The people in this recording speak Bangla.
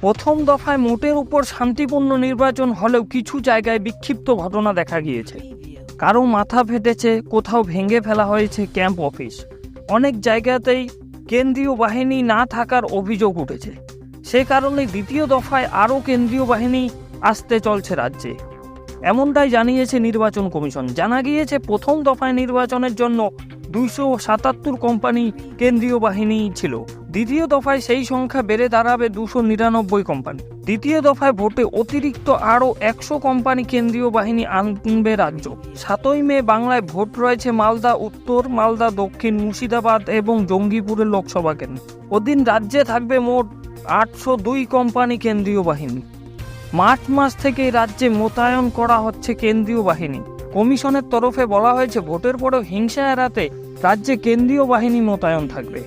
প্রথম দফায় মোটের উপর শান্তিপূর্ণ নির্বাচন হলেও কিছু জায়গায় বিক্ষিপ্ত ঘটনা দেখা গিয়েছে। কারও মাথা ফেটেছে, কোথাও ভেঙে ফেলা হয়েছে ক্যাম্প অফিস। অনেক জায়গাতেই কেন্দ্রীয় বাহিনী না থাকার অভিযোগ উঠেছে। সে কারণে দ্বিতীয় দফায় আরও কেন্দ্রীয় বাহিনী আসতে চলছে রাজ্যে। এমনটাই জানিয়েছে নির্বাচন কমিশন। জানা গিয়েছে, প্রথম দফায় নির্বাচনের জন্য দুইশো সাতাত্তর কোম্পানি কেন্দ্রীয় বাহিনী ছিল। দ্বিতীয় দফায় সেই সংখ্যা বেড়ে দাঁড়াবে দুশো নিরানব্বই কোম্পানি দ্বিতীয় দফায় ভোটে অতিরিক্ত আরও একশো কোম্পানি কেন্দ্রীয় বাহিনী আনবে রাজ্য। সাতই মে বাংলায় ভোট রয়েছে মালদা, উত্তর মালদা, দক্ষিণ মুর্শিদাবাদ এবং জঙ্গিপুরের লোকসভা কেন্দ্র। ওদিন রাজ্যে থাকবে মোট আটশো দুই কোম্পানি কেন্দ্রীয় বাহিনী। মার্চ মাস থেকে রাজ্যে মোতায়েন করা হচ্ছে কেন্দ্রীয় বাহিনী। কমিশনের তরফে বলা হয়েছে, ভোটের পরেও হিংসা এড়াতে রাজ্যে কেন্দ্রীয় বাহিনী মোতায়েন থাকবে।